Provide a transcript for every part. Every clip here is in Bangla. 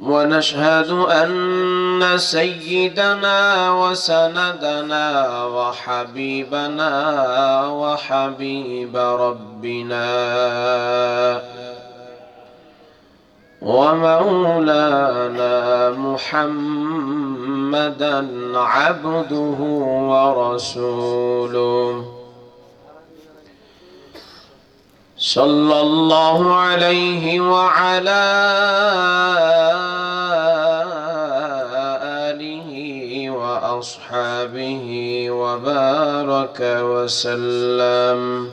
ونشهد أن سيدنا وسندنا وحبيبنا وحبيب ربنا ومولانا محمدا عبده ورسوله. صلى الله عليه وعلى وبارك وسلم.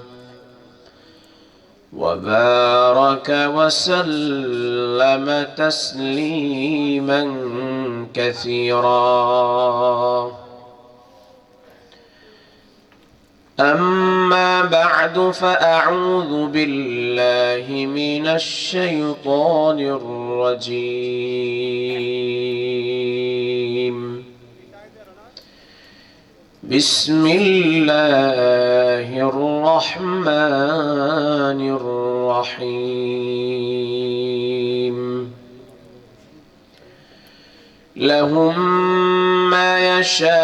وبارك وسلم تسليما كثيرا. أما بعد فأعوذ بالله من الشيطان الرجيم. بسم الله الرحمن الرحيم. لهم ما يشاءون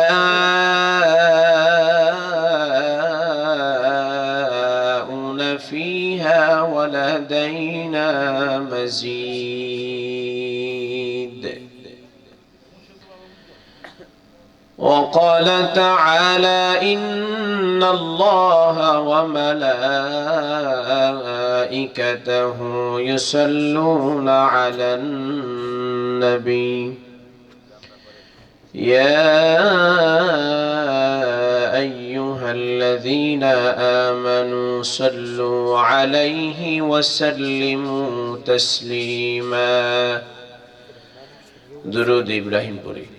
فيها ولدينا مزيد. وقال تعالى إن الله وملائكته يصلون على النبي. يا أيها الذين آمنوا صلوا عليه وسلموا تسليما. درود إبراهيم قريب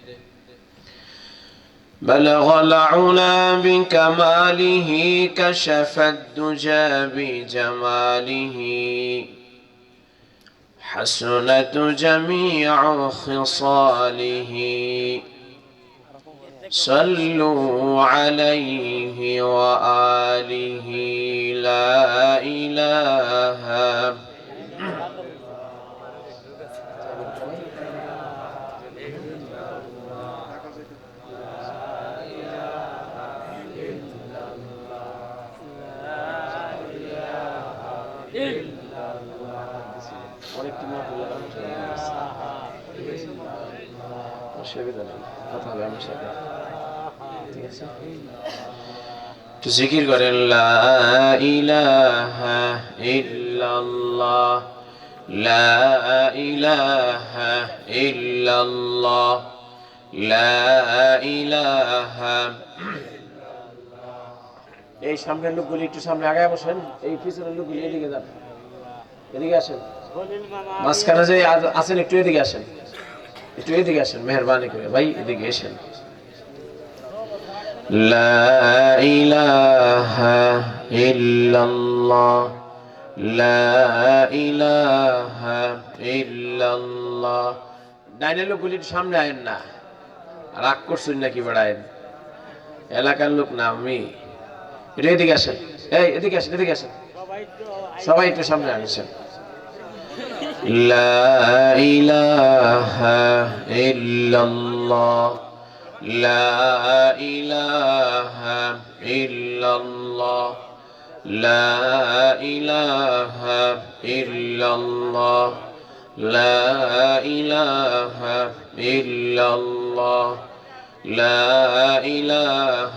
بلغ العلا بكماله كشف الدجى بجماله. حسنت جميع خصاله. صلوا عليه وآله. لا إله অনেকটি অসুবিধা নেই কথা হবে আমার সাথে ঠিক আছে একটু জিকির করেন লা ইলাহা ইল্লাল্লাহ লা ইলাহা ইল্লাল্লাহ লা ইলাহা এই সামনের লোকগুলি একটু সামনে আগায় বসেন এই পিছনের লোকগুলি এদিকে যান এদিকে আসেন মাঝখানে যে আ- আছেন একটু এদিকে আসেন একটু এদিকে আসেন মেহরবানি করে ভাই এদিকে এসেন لا إله إلا الله لا إله إلا الله ডাইনের লোকগুলি একটু সামনে আয়েন না রাগ করছেন নাকি বেড়ায়েন এলাকার লোক না আমি একটু এদিকে আসেন এই এদিকে আসেন এদিকে আসেন সবাই একটু সামনে আনছেন لا إله إلا الله لا إله إلا الله لا إله إلا الله لا إله إلا الله لا إله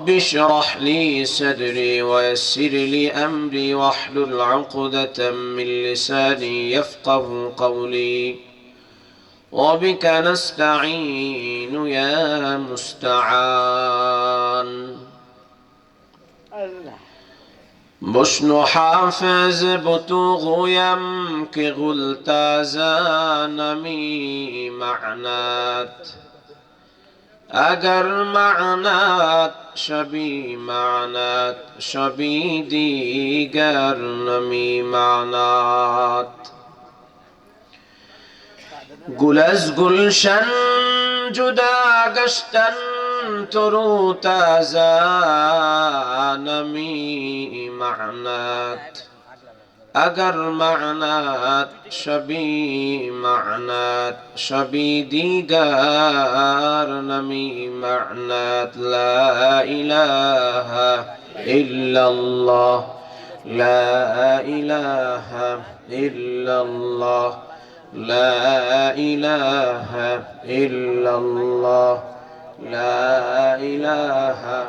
رب اشرح لي صدري ويسر لي أمري واحلل عقدة من لساني يفقه قولي. وبك نستعين يا مستعان. بشن حافظ بتوغيم كغلت زانمي معنات. اگر معنات شبی معنات شبی دیگر نمی معنات گل از گلشن جدا گشتن ترو تازه نمی معنات اگر معنات شبی معنات شبی دیگر نمی معنات لا اله الا الله لا اله الا الله لا اله الا الله لا اله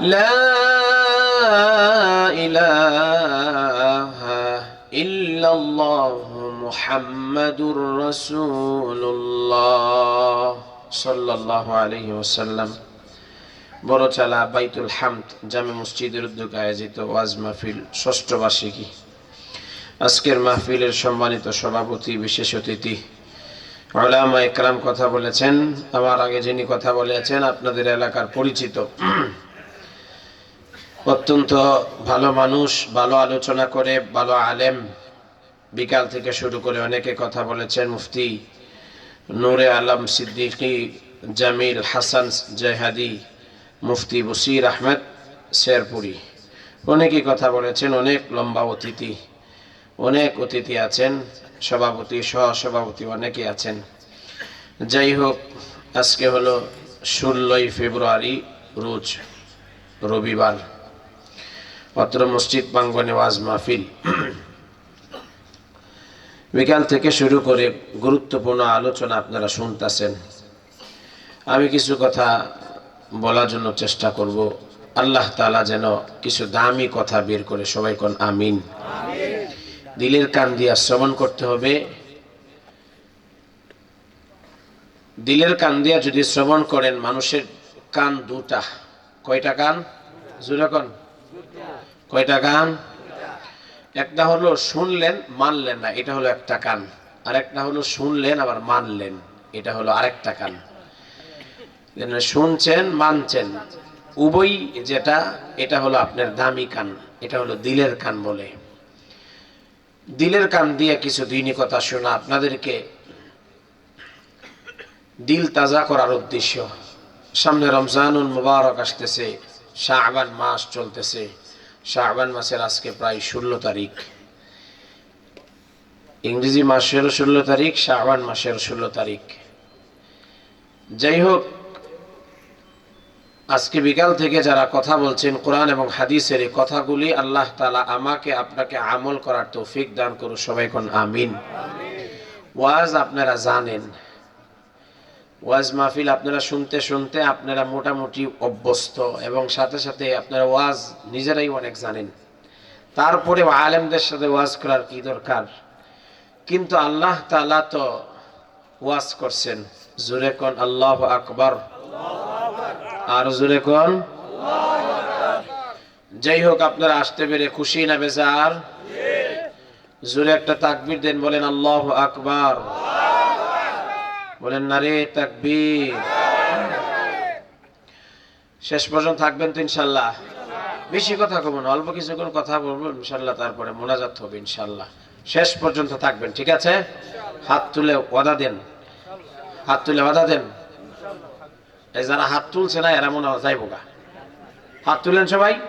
لا إله إلا ইলাহা ইল্লাল্লাহ মুহাম্মাদুর রাসূলুল্লাহ সাল্লাল্লাহু আলাইহি ওয়াসাল্লাম। বড়চালা বাইতুল হামদ, জামে মসজিদের উদ্যোগে আয়োজিত ওয়াজ মাহফিল ষষ্ঠ বার্ষিকী। আজকের মাহফিলের সম্মানিত সভাপতি, বিশেষ অতিথি ওলামা একরাম কথা বলেছেন। আমার আগে যিনি কথা বলেছেন, আপনাদের এলাকার পরিচিত অত্যন্ত ভালো মানুষ, ভালো আলোচনা করে, ভালো আলেম। বিকাল থেকে শুরু করে অনেকে কথা বলেছেন মুফতি নূরে আলম সিদ্দিকী, জামিল হাসান জেহাদি, মুফতি বসির আহমেদ শেরপুরি। অনেকেই কথা বলেছেন, অনেক লম্বা অতিথি, অনেক অতিথি আছেন, সভাপতি সহ সভাপতি অনেকে আছেন। যাই হোক, আজকে হলো ষোলোই ফেব্রুয়ারি, রোজ রবিবার। অত্র মসজিদ প্রাঙ্গনে ওয়াজ মাহফিল। বিকাল থেকে শুরু করে গুরুত্বপূর্ণ আলোচনা আপনারা শুনতেছেন। আমি কিছু কথা বলার জন্য চেষ্টা করব। আল্লাহ তালা যেন কিছু দামি কথা বের করে সবাই কোন, আমিন। দিলের কান দিয়া শ্রবণ করতে হবে। দিলের কান দিয়া যদি শ্রবণ করেন, মানুষের কান দুটা। কয়টা কান? জোরে কন। কয়টা কান একটা হলো শুনলেন, মানলেন না, এটা হলো একটা কান আর একটা হলো শুনলেন, আবার মানলেন, এটা হলো আরেকটা কান শুনছেন, মানছেন। উভয় যেটা, এটা হলো আপনার দামি কান, এটা হলো দিলের কান বলে। দিলের কান দিয়ে কিছু দিনই কথা শোনা, আপনাদেরকে দিল তাজা করার উদ্দেশ্য। সামনে রমজানুল মুবারক আসতেছে শাহবান মাস চলতেছে। শাহবান মাসের আজকে প্রায় ষোলো তারিখ। ইংরেজি মাসের ষোলো তারিখ শাহবান মাসের ষোলো তারিখ। যাই হোক, আজকে বিকাল থেকে যারা কথা বলছেন কোরআন এবং হাদিসের এই কথাগুলি, আল্লাহ তালা আমাকে, আপনাকে আমল করার তৌফিক দান করুন সবাই কোন আমিন। ওয়াজ আপনারা জানেন। ওয়াজ মাহফিল আপনারা শুনতে শুনতে আপনারা মোটামুটি অভ্যস্ত এবং সাথে সাথে আপনারা ওয়াজ নিজেরাই অনেক জানেন। তারপরে আলেমদের সাথে ওয়াজ করার কি দরকার? কিন্তু আল্লাহ তালা তো ওয়াজ করছেন। জুরে কোন আল্লাহ আকবর। আর জুরে কোন? যাই হোক, আপনারা আসতে পেরে খুশি না বেজার? জুরে একটা তাকবির দেন, বলেন আল্লাহ আকবার। বলেন না রে তাকবীর। শেষ পর্যন্ত থাকবেন তো ইনশাল্লাহ। বেশি কথা কব না, অল্প কিছুক্ষণ কথা বলব, ইনশাল্লাহ তারপরে মোনাজাত হবে, ইনশাল্লাহ। শেষ পর্যন্ত থাকবেন, ঠিক আছে? হাত তুলে ওয়াদা দেন। হাত তুলে ওয়াদা দেন। এই যারা হাত তুলছে না, এরা মনে হয় যাইবো গা। হাত তুলেন সবাই।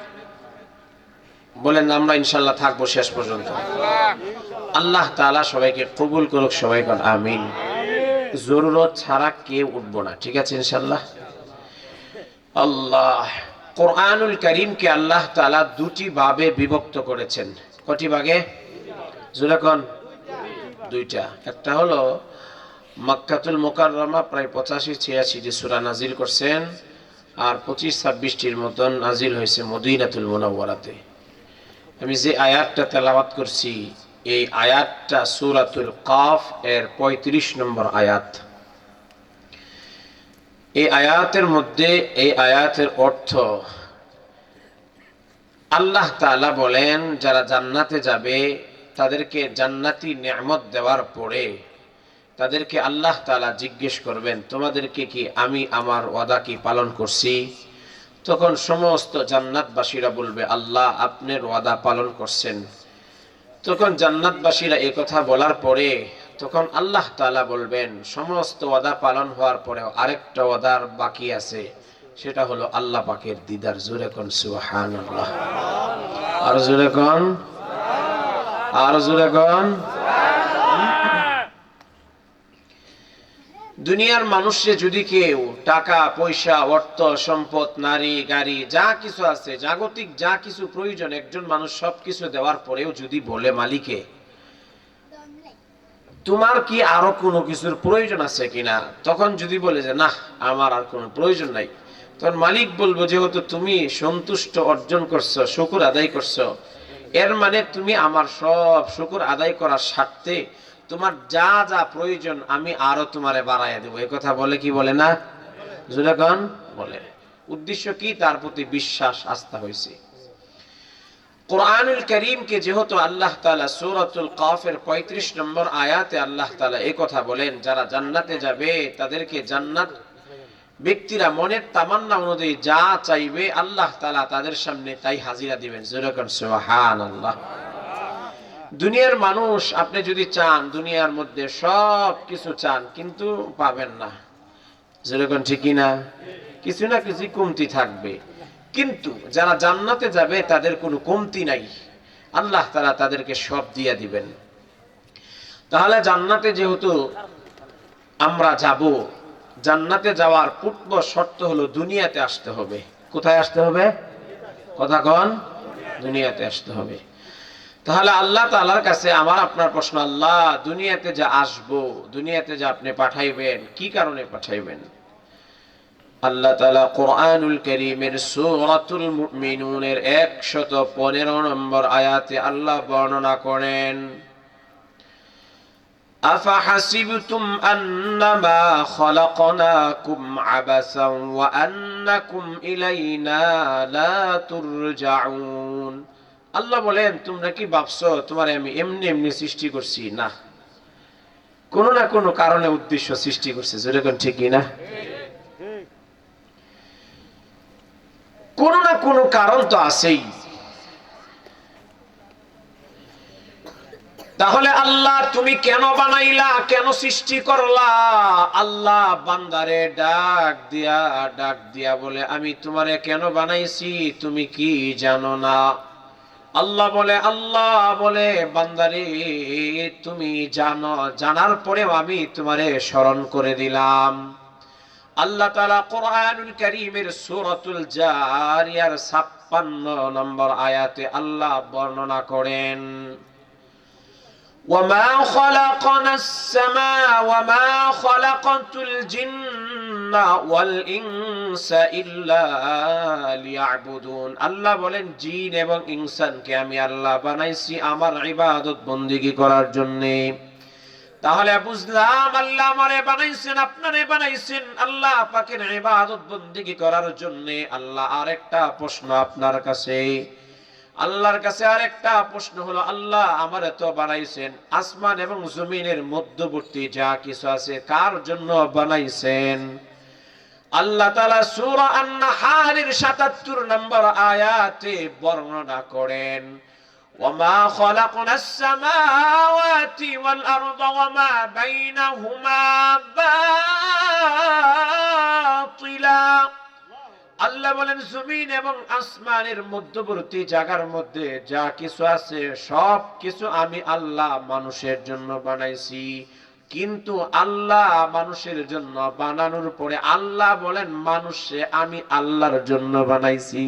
বলেন, আমরা ইনশাল্লাহ থাকব শেষ পর্যন্ত। আল্লাহ তাআলা সবাইকে কবুল করুক, সবাই কোন আমিন। জরুরত ছাড়া কেউ উঠবো না। ঠিক আছে ইনশাল্লাহ আল্লাহ, কোরআনুল করিমকে আল্লাহ তাআলা দুটি ভাবে বিভক্ত করেছেন। কটি ভাগে? জুরাকন দুইটা। একটা হলো মক্কাতুল মোকাররমা, প্রায় পঁচাশি ছিয়াশিটি সুরা নাজিল করছেন আর পঁচিশ ছাব্বিশটির মতন নাজিল হয়েছে মদিনাতুল মোনাওয়ারাতে। আমি যে আয়াতটা তেলাওয়াত করছি এই আয়াতটা সুরাতুল কাফ এর ৩৫ নম্বর আয়াত। এই আয়াতের মধ্যে এই আয়াতের অর্থ, আল্লাহ তালা বলেন, যারা জান্নাতে যাবে, তাদেরকে জান্নাতি নিয়ামত দেওয়ার পরে তাদেরকে আল্লাহ তাআলা জিজ্ঞেস করবেন, তোমাদেরকে কি আমি আমার ওয়াদা কি পালন করছি? তখন সমস্ত জান্নাতবাসীরা বলবে, আল্লাহ, আপনার ওয়াদা পালন করছেন। তখন জান্নাতবাসীরা কথা বলার পরে তখন আল্লাহ তালা বলবেন, সমস্ত ওয়াদা পালন হওয়ার পরেও আরেকটা ওয়াদার বাকি আছে, সেটা হলো আল্লাহ পাকের দিদার। জুরে কোন সুহান আর জুরে কোন? আর জুরে কোন? দুনিয়ার মানুষে যদি কেউ টাকা, পয়সা, অর্থ, সম্পদ, নারী, গাড়ি, যা কিছু আছে, জাগতিক যা কিছু প্রয়োজন, একজন মানুষ সবকিছু দেওয়ার পরেও যদি বলে, মালিকে, তোমার কি আরও কোনো কিছুর প্রয়োজন আছে কিনা? তখন যদি বলে যে, না, আমার আর কোনো প্রয়োজন নাই। তখন মালিক বলব, যেহেতু তুমি সন্তুষ্ট অর্জন করছ, শুকুর আদায় করছ, এর মানে তুমি আমার সব শুকুর আদায় করার স্বার্থে তোমার যা যা প্রয়োজন, আমি আরও তোমারে বাড়াইয়া দেবো। এ কথা বলে কি বলে না? জুলেগন বলে। উদ্দেশ্য কি? তার প্রতি বিশ্বাস, আস্থা হয়েছে কোরআনুল করিমকে যেহেতু আল্লাহ তাআলা সূরাতুল কাফের 35 নম্বর আয়াতে আল্লাহ তাআলা এই কথা বলেন, যারা জান্নাতে যাবে, তাদেরকে জান্নাত ব্যক্তিরা মনের তামান্না অনুযায়ী যা চাইবে, আল্লাহ তাআলা তাদের সামনে তাই হাজিরা দিবেন। জোরে সুবহানাল্লাহ। দুনিয়ার মানুষ, আপনি যদি চান, দুনিয়ার মধ্যে সব কিছু চান, কিন্তু পাবেন না। যেরকম ঠিকই না? কিছু না কিছু কমতি থাকবে। কিন্তু যারা জান্নাতে যাবে, তাদের কোনো কমতি নাই। আল্লাহ তারা তাদেরকে সব দিয়ে দিবেন। তাহলে জান্নাতে যেহেতু আমরা যাব, জান্নাতে যাওয়ার পূর্ব শর্ত হলো দুনিয়াতে আসতে হবে। কোথায় আসতে হবে? কথা কন, দুনিয়াতে আসতে হবে। তাহলে আল্লাহ তাআলার কাছে আমার আপনার প্রশ্ন আল্লাহ দুনিয়াতে যা আসবো দুনিয়াতে যা আপনি পাঠাইবেন কি কারণে পাঠাইবেন আল্লাহ তাআলা কোরআনুল কারীমের সূরাতুল মুমিনুনের 115 নম্বর আয়াতে আল্লাহ বর্ণনা করেন أفحسبتم أنما خلقناكم عبثا وأنكم إلينا لا ترجعون আল্লাহ বলেন, তোমরা কি ভাবছ, তোমার আমি এমনি এমনি সৃষ্টি করছি? না। কোনো না কোনো কারণে উদ্দেশ্য সৃষ্টি করছে। যেরকম ঠিকই না কোনো না কোনো কারণ তো আছেই। তাহলে আল্লাহ, তুমি কেন বানাইলা, কেন সৃষ্টি করলা? আল্লাহ বান্দারে ডাক দিয়া ডাক দিয়া বলে, আমি তোমারে কেন বানাইছি, তুমি কি জানো না? আল্লাহ বলে আল্লাহ বলে বান্দারে তুমি জানো জানার পরেও আমি তোমারে স্মরণ করে দিলাম আল্লাহ তাআলা কোরআনুল কারীমের সূরাতুল জারিয়ার 56 নম্বর আয়াতে আল্লাহ বর্ণনা করেন وما خلقنا السماء وما خلقت الجن والإنس إلا ليعبدون আল্লাহ বলেন, জিন এবং ইনসানকে আমি আল্লাহ বানাইছি আমার ইবাদত বন্দিগি করার জন্যে। তাহলে বুঝলাম আল্লাহ আমারে বানাইছেন, আপনারে বানাইছেন আল্লাহ পাকের ইবাদত বন্দিগি করার জন্য। আল্লাহ আরেকটা প্রশ্ন আপনার কাছে। আল্লাহর কাছে আরেকটা প্রশ্ন হলো, আল্লাহ আমারে তো বানাইছেন, আসমান এবং জমিনের মধ্যবর্তী যা কিছু আছে কার জন্য বানাইছেন? আল্লাহ তাআলা সূরা আন-নাহারের 77 নম্বর আয়াতে বর্ণনা করেন وما خلقنا السماوات والأرض وما بينهما باطلا আল্লাহ বলেন জমিন এবং আসমানের মধ্যবর্তী জায়গার মধ্যে যা কিছু আছে সব কিছু আমি আল্লাহ মানুষের জন্য বানাইছি কিন্তু আল্লাহ মানুষের জন্য বানানোর পরে আল্লাহ বলেন, মানুষে, আমি আল্লাহর জন্য বানাইছি।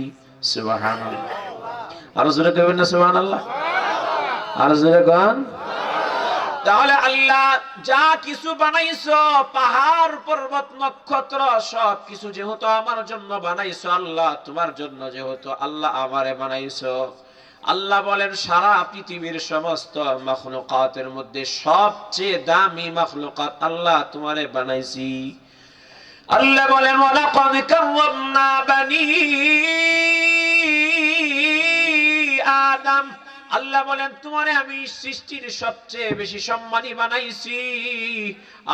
সুবহানাল্লাহ। আরও জোরে কইবেন না সুবহানাল্লাহ? আরও জোরে গান তাহলে আল্লাহ যা কিছু বানাইছো, পাহাড়, পর্বত, নক্ষত্র, সব কিছু যেহেতু আমার জন্য বানাইছো, আল্লাহ তোমার জন্য যেহেতু আল্লাহ আমারে বানাইছো। আল্লাহ বলেন, সারা পৃথিবীর সমস্ত মখলুকাতের মধ্যে সবচেয়ে দামি মখলুকাত আল্লাহ তোমারে বানাইছি। আল্লাহ বলেন, ওয়ালাকাদ কাররামনা বানি আল্লাহ বলেন, তোমারে আমি সৃষ্টির সবচেয়ে বেশি সম্মানী বানাইছি।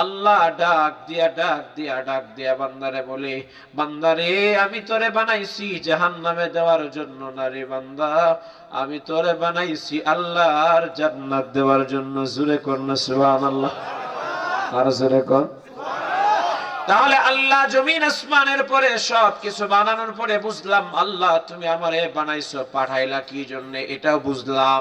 আল্লাহ ডাক দিয়া ডাক দিয়া ডাক দিয়া বান্দারে বলে, বান্দারে, আমি তোরে বানাইছি জাহান্নামে দেওয়ার জন্য না রে বান্দা। আমি তোরে বানাইছি আল্লাহর জান্নাত দেওয়ার জন্য। জুরে কর না, সুবহানাল্লাহ। আর জুরে কর। তাহলে আল্লাহ জমিন আসমানের পরে সব কিছু বানানোর পরে বুঝলাম, আল্লাহ তুমি আমারে বানাইছো, পাঠাইলা কি জন্য এটাও বুঝলাম।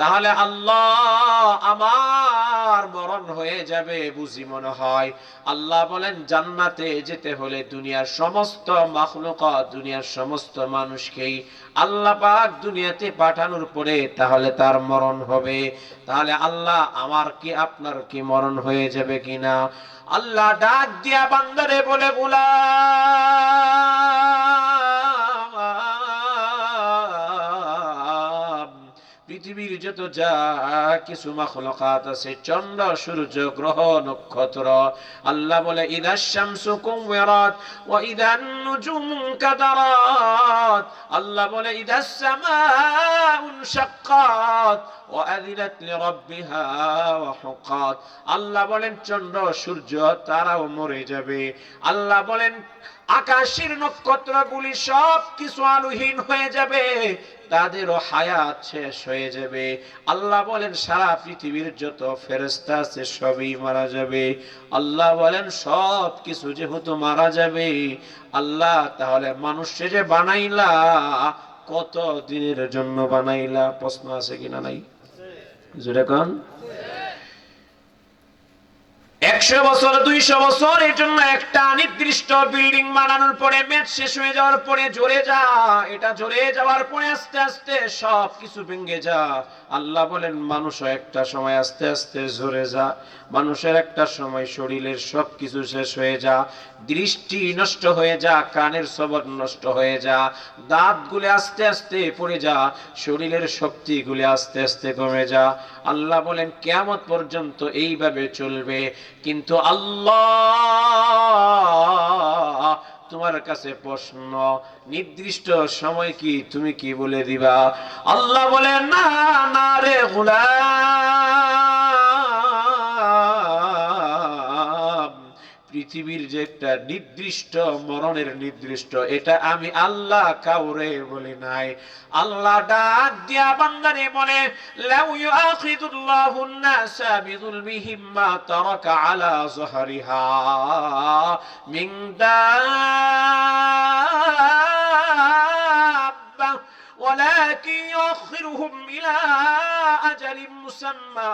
তাহলে আল্লাহ আমার মরণ হয়ে যাবে বুঝি মনে হয়। আল্লাহ বলেন, জান্নাতে যেতে হলে দুনিয়ার সমস্ত মাখলুকাত, দুনিয়ার সমস্ত মানুষকেই আল্লাহ পাক দুনিয়াতে পাঠানোর পরে তাহলে তার মরণ হবে। তাহলে আল্লাহ আমার কি, আপনার কি মরণ হয়ে যাবে কিনা? আল্লাহ ডাক দিয়া বান্দারে বলে গুলাম পৃথিবীর যত যা কিছু মাখলকাত আছে, চন্দ্র, সূর্য, গ্রহ, নক্ষত্র, আল্লাহ বলে, ইদা শামসু কুমরাত ওয়া ইদা নুজুমু কাদারাত। আল্লাহ বলে, ইদা সামাউ শাক্কাত। লিরাব্বিহা ওয়া হুকাত আল্লাহ বলেন, চন্দ্র, সূর্য, তারাও মরে যাবে। আল্লাহ বলেন, আকাশের নক্ষত্রগুলি সব কিছু আলোহীন হয়ে যাবে, তাদেরও হায়াত শেষ হয়ে যাবে। আল্লাহ বলেন, সারা পৃথিবীর যত ফেরেস্তা আছে সবই মারা যাবে। আল্লাহ বলেন সব কিছু যেহেতু মারা যাবে, আল্লাহ তাহলে মানুষে যে বানাইলা, কত দিনের জন্য বানাইলা? প্রশ্ন আছে কিনা নাই? জুড়ে কন একশো বছর, দুইশো বছর এর জন্য একটা নির্দিষ্ট বিল্ডিং বানানোর পরে মেট শেষ হয়ে যাওয়ার পরে জোরে যা, এটা জোরে যাওয়ার পরে আস্তে আস্তে সব কিছু ভেঙে যা। আল্লাহ বলেন, মানুষও একটা সময় আস্তে আস্তে জোরে যা, মানুষের একটা সময় শরীরের সব কিছু শেষ হয়ে যা, দৃষ্টি নষ্ট হয়ে যা, কানের সবর নষ্ট হয়ে যা, দাঁতগুলো আস্তে আস্তে পড়ে যা, শরীরের শক্তিগুলি আস্তে আস্তে কমে যা। আল্লাহ বলেন কেমত পর্যন্ত এইভাবে চলবে। কিন্তু আল্লাহ তোমার কাছে প্রশ্ন, নির্দিষ্ট সময় কি তুমি কি বলে দিবা? আল্লাহ বলে, না না রে গুলাম। পৃথিবীর যে একটা নির্দিষ্ট মরণের নির্দিষ্ট, এটা আমি আল্লাহ কাউরে বলি নাই। আল্লাহ ডাক দিয়া বান্দারে বলে, লাউ ইউআখিদুল্লাহু নাসা বিযুলমিহিম মা তারাকা আলা যহরিহা মিন দা ওয়ালাকিন ইউখিরুহুম ইলা আজালিন মুসাম্মা।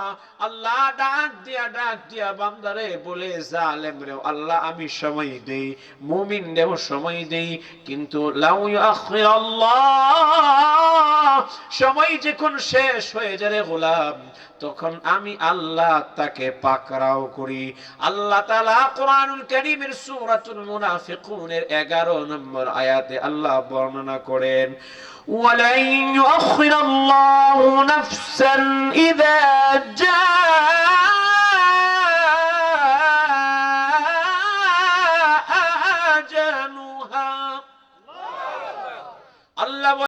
আল্লাহ ডাক দিয়া ডাক দিয়া বান্দারে বলে জালেম রে আল্লাহ আমি সময় দেই মুমিন দেব সময় দেই, কিন্তু লাউ ইউখির আল্লাহ সময় যখন শেষ হয়ে যাবে গোলাম, তখন আমি আল্লাহ তাকে পাকড়াও করি। আল্লাহ তাআলা কোরআনুল কারীমের সূরাতুল মুনাফিকুনের 11 নম্বর আয়াতে আল্লাহ বর্ণনা করেন ولن يؤخر الله نفسا إذا جاء أجلها. الله